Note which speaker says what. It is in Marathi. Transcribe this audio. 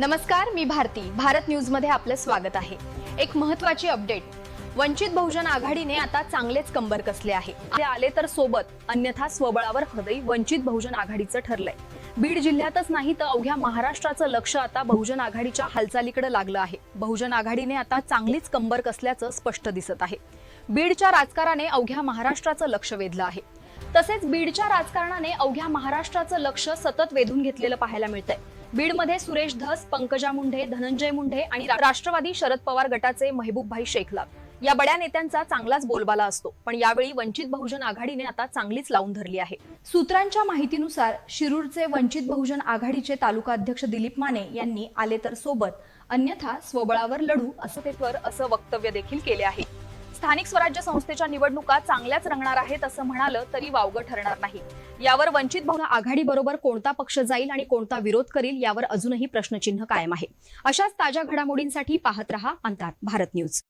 Speaker 1: नमस्कार मी भारती. भारत न्यूजमध्ये आपलं स्वागत आहे. एक महत्वाची अपडेट. वंचित बहुजन आघाडीने आता चांगलेच कंबर कसले आहे. ते आले तर सोबत अन्यथा स्वबळावर हृदय वंचित बहुजन आघाडीचं ठरलंय. बीड जिल्ह्यातच नाही तर अवघ्या महाराष्ट्राचं लक्ष आता बहुजन आघाडीच्या हालचालीकडे लागलं आहे. बहुजन आघाडीने आता चांगलीच कंबर कसल्याचं स्पष्ट दिसत आहे. बीडच्या राजकारणाने अवघ्या महाराष्ट्राचं लक्ष वेधलं आहे. तसेच बीडच्या राजकारणाने अवघ्या महाराष्ट्राचं लक्ष सतत वेधून घेतलेलं पाहायला मिळतंय. बीडमध्ये सुरेश धस पंकजा मुंढे धनंजय मुंढे आणि राष्ट्रवादी शरद पवार गटाचे महबूबभाई शेखला या बड्या नेत्यांचा चांगलाच बोलबाला असतो पण यावेळी वंचित बहुजन आघाडीने आता चांगलीच लावून धरली आहे. सूत्रांच्या माहितीनुसार शिरूरचे वंचित बहुजन आघाडीचे तालुका अध्यक्ष दिलीप माने यांनी आले तर सोबत अन्यथा स्वबळावर लढू असं ते तर असं वक्तव्य देखील केले आहे. स्थानिक स्वराज्य संस्थेच्या निवडणुका चांगल्याच रंगणार आहेत असं म्हणालं तरी वावगं ठरणार नाही. यावर वंचित बहुजन आघाडी बरोबर कोणता पक्ष जाईल आणि कोणता विरोध करील यावर अजूनही प्रश्नचिन्ह कायम आहे. अशाच ताज्या घडामोडींसाठी पाहत रहा अंतात भारत न्यूज.